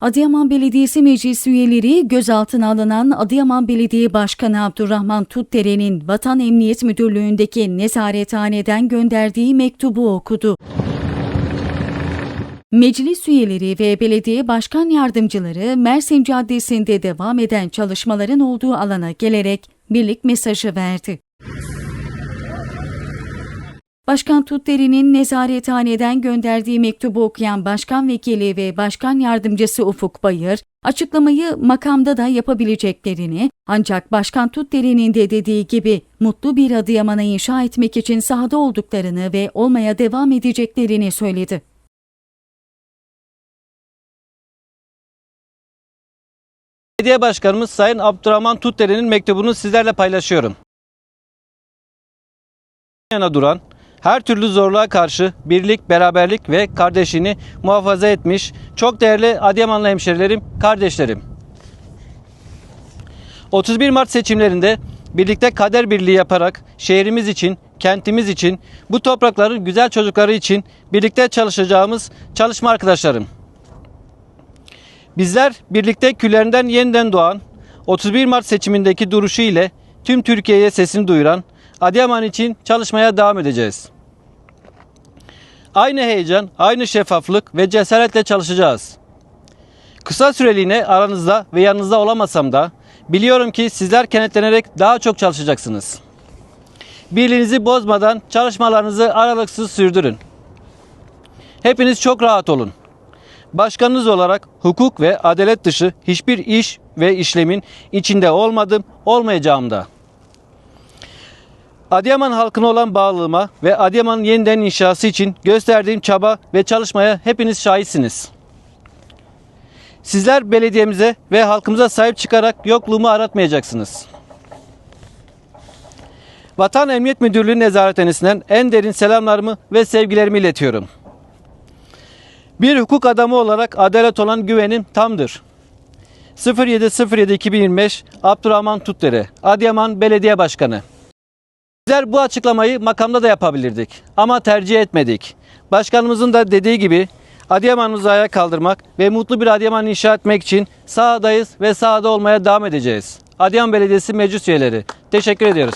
Adıyaman Belediyesi Meclis üyeleri gözaltına alınan Adıyaman Belediye Başkanı Abdurrahman Tutdere'nin Vatan Emniyet Müdürlüğü'ndeki nezarethaneden gönderdiği mektubu okudu. Meclis üyeleri ve belediye başkan yardımcıları Mersin Caddesi'nde devam eden çalışmaların olduğu alana gelerek birlik mesajı verdi. Başkan Tutderi'nin nezarethaneden gönderdiği mektubu okuyan Başkan Vekili ve Başkan Yardımcısı Ufuk Bayır, açıklamayı makamda da yapabileceklerini ancak Başkan Tutderi'nin de dediği gibi mutlu bir Adıyaman'ı inşa etmek için sahada olduklarını ve olmaya devam edeceklerini söyledi. Belediye Başkanımız Sayın Abdurrahman Tutdere'nin mektubunu sizlerle paylaşıyorum. yana duran, her türlü zorluğa karşı birlik, beraberlik ve kardeşliğini muhafaza etmiş çok değerli Adıyamanlı hemşerilerim, kardeşlerim. 31 Mart seçimlerinde birlikte kader birliği yaparak şehrimiz için, kentimiz için, bu toprakların güzel çocukları için birlikte çalışacağımız çalışma arkadaşlarım. Bizler birlikte küllerinden yeniden doğan 31 Mart seçimindeki duruşu ile tüm Türkiye'ye sesini duyuran Adıyaman için çalışmaya devam edeceğiz. Aynı heyecan, aynı şeffaflık ve cesaretle çalışacağız. Kısa süreliğine aranızda ve yanınızda olamasam da biliyorum ki sizler kenetlenerek daha çok çalışacaksınız. Birliğinizi bozmadan çalışmalarınızı aralıksız sürdürün. Hepiniz çok rahat olun. Başkanınız olarak hukuk ve adalet dışı hiçbir iş ve işlemin içinde olmadım, olmayacağım da. Adıyaman halkına olan bağlılığıma ve Adıyaman'ın yeniden inşası için gösterdiğim çaba ve çalışmaya hepiniz şahitsiniz. Sizler belediyemize ve halkımıza sahip çıkarak yokluğumu aratmayacaksınız. Vatan Emniyet Müdürlüğü nezarethanesinden en derin selamlarımı ve sevgilerimi iletiyorum. Bir hukuk adamı olarak adalet olan güvenim tamdır. 07.07.2025 Abdurrahman Tutdere, Adıyaman Belediye Başkanı. Bizler bu açıklamayı makamda da yapabilirdik ama tercih etmedik. Başkanımızın da dediği gibi Adıyaman'ımızı ayağa kaldırmak ve mutlu bir Adıyaman inşa etmek için sahadayız ve sahada olmaya devam edeceğiz. Adıyaman Belediyesi meclis üyeleri. Teşekkür ediyoruz.